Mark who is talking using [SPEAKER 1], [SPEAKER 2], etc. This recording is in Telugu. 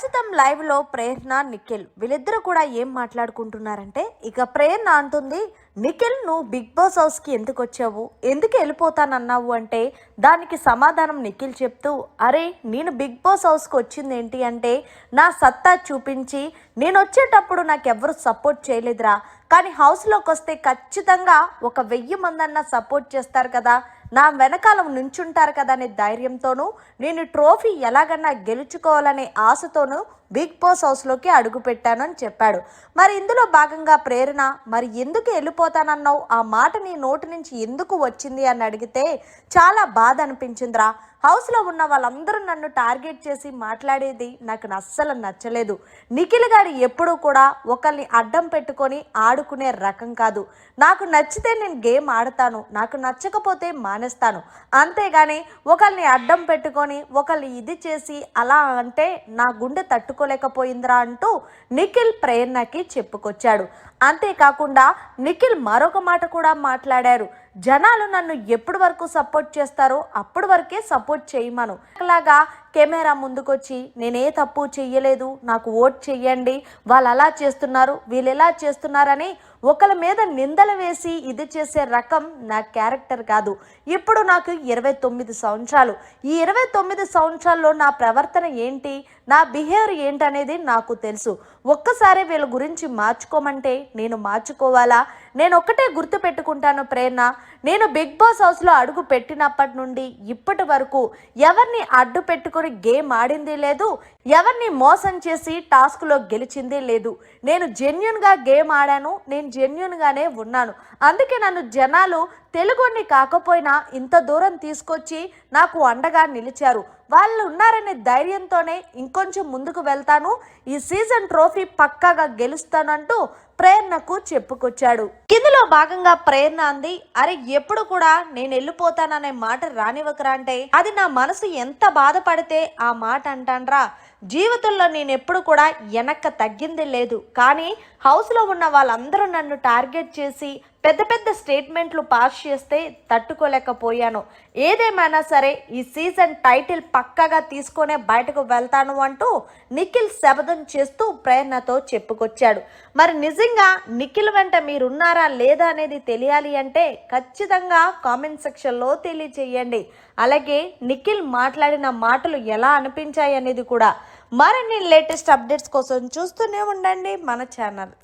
[SPEAKER 1] ప్రస్తుతం లైవ్లో ప్రేరణ నిఖిల్. వీళ్ళిద్దరూ కూడా ఏం మాట్లాడుకుంటున్నారంటే ఇక ప్రేరణ అంటుంది నిఖిల్ నువ్వు బిగ్ బాస్ హౌస్కి ఎందుకు వచ్చావు? ఎందుకు వెళ్ళిపోతానన్నావు అంటే దానికి సమాధానం నిఖిల్ చెప్తూ అరే నేను బిగ్ బాస్ హౌస్కి వచ్చింది ఏంటి అంటే నా సత్తా చూపించి నేను వచ్చేటప్పుడు నాకు ఎవరు సపోర్ట్ చేయలేదురా. కానీ హౌస్లోకి వస్తే ఖచ్చితంగా ఒక వెయ్యి మందన్న సపోర్ట్ చేస్తారు కదా. నా వెనకాల నుంచుంటారు కదా అనే ధైర్యంతోనూ నేను ట్రోఫీ ఎలాగన్నా గెలుచుకోవాలనే ఆశతోనూ బిగ్ బాస్ హౌస్లోకి అడుగుపెట్టాను అని చెప్పాడు. మరి ఇందులో భాగంగా ప్రేరణ మరి ఎందుకు వెళ్ళిపోతానన్నావు? ఆ మాట నీ నోటి నుంచి ఎందుకు వచ్చింది అని అడిగితే చాలా బాధ అనిపించిందిరా. హౌస్లో ఉన్న వాళ్ళందరూ నన్ను టార్గెట్ చేసి మాట్లాడేది నాకు అస్సలు నచ్చలేదు. నిఖిల్ గారు ఎప్పుడూ కూడా ఒకరిని అడ్డం పెట్టుకొని ఆడు ఆడుకునే రకం కాదు. నాకు నచ్చితే నేను గేమ్ ఆడతాను. నాకు నచ్చకపోతే మానేస్తాను. అంతేగాని ఒకరిని అడ్డం పెట్టుకొని ఒకరిని ఇది చేసి అలా అంటే నా గుండె తట్టుకోలేకపోయిందిరా అంటూ నిఖిల్ ప్రేరణకి చెప్పుకొచ్చాడు. అంతేకాకుండా నిఖిల్ మరొక మాట కూడా మాట్లాడారు. జనాలు నన్ను ఎప్పుడు వరకు సపోర్ట్ చేస్తారో అప్పటి వరకే సపోర్ట్ చేయమను. అలాగా కెమెరా ముందుకొచ్చి నేనే తప్పు చెయ్యలేదు నాకు ఓట్ చెయ్యండి వాళ్ళు అలా చేస్తున్నారు వీళ్ళు ఎలా చేస్తున్నారని ఒకరి మీద నిందలు వేసి ఇది చేసే రకం నా క్యారెక్టర్ కాదు. ఇప్పుడు నాకు ఇరవై తొమ్మిది సంవత్సరాలు. ఈ ఇరవై తొమ్మిది సంవత్సరాల్లో నా ప్రవర్తన ఏంటి? నా బిహేవియర్ ఏంటనేది నాకు తెలుసు. ఒక్కసారి వీళ్ళ గురించి మార్చుకోమంటే నేను మార్చుకోవాలా? నేను ఒక్కటే గుర్తు పెట్టుకుంటాను ప్రేరణ. నేను బిగ్ బాస్ హౌస్లో అడుగు పెట్టినప్పటి నుండి ఇప్పటి వరకు ఎవరిని అడ్డు పెట్టుకొని గేమ్ ఆడింది లేదు ఎవరిని మోసం చేసి టాస్క్లో గెలిచింది లేదు. నేను జెన్యున్గా గేమ్ ఆడాను నేను జెన్యున్గానే ఉన్నాను. అందుకే నన్ను జనాలు తెలుగుని కాకపోయినా ఇంత దూరం తీసుకొచ్చి నాకు అండగా నిలిచారు. వాళ్ళు ఉన్నారనే ధైర్యంతోనే ఇంకొంచెం ముందుకు వెళ్తాను. ఈ సీజన్ ట్రోఫీ పక్కాగా గెలుస్తానంటూ ప్రేరణకు చెప్పుకొచ్చాడు. ఇందులో భాగంగా ప్రేరణ అంది అరే ఎప్పుడు కూడా నేను వెళ్ళిపోతాననే మాట రానివ్వకరా అంటే అది నా మనసు ఎంత బాధపడితే ఆ మాట అంటాన్రా. జీవితంలో నేను ఎప్పుడు కూడా వెనక్క తగ్గింది లేదు. కానీ హౌస్లో ఉన్న వాళ్ళందరూ నన్ను టార్గెట్ చేసి పెద్ద పెద్ద స్టేట్మెంట్లు పాస్ చేస్తే తట్టుకోలేకపోయాను. ఏదేమైనా సరే ఈ సీజన్ టైటిల్ పక్కగా తీసుకొనే బయటకు వెళ్తాను అంటూ నిఖిల్ శబదం చేస్తూ ప్రేరణతో చెప్పుకొచ్చాడు. మరి నిజంగా నిఖిల్ వెంట మీరున్నారా లేదా అనేది తెలియాలి అంటే ఖచ్చితంగా కామెంట్ సెక్షన్లో తెలియచేయండి అలాగే నిఖిల్ మాట్లాడిన మాటలు ఎలా అనిపించాయి అనేది కూడా మరిన్ని లేటెస్ట్ అప్డేట్స్ కోసం చూస్తూనే ఉండండి మన ఛానల్.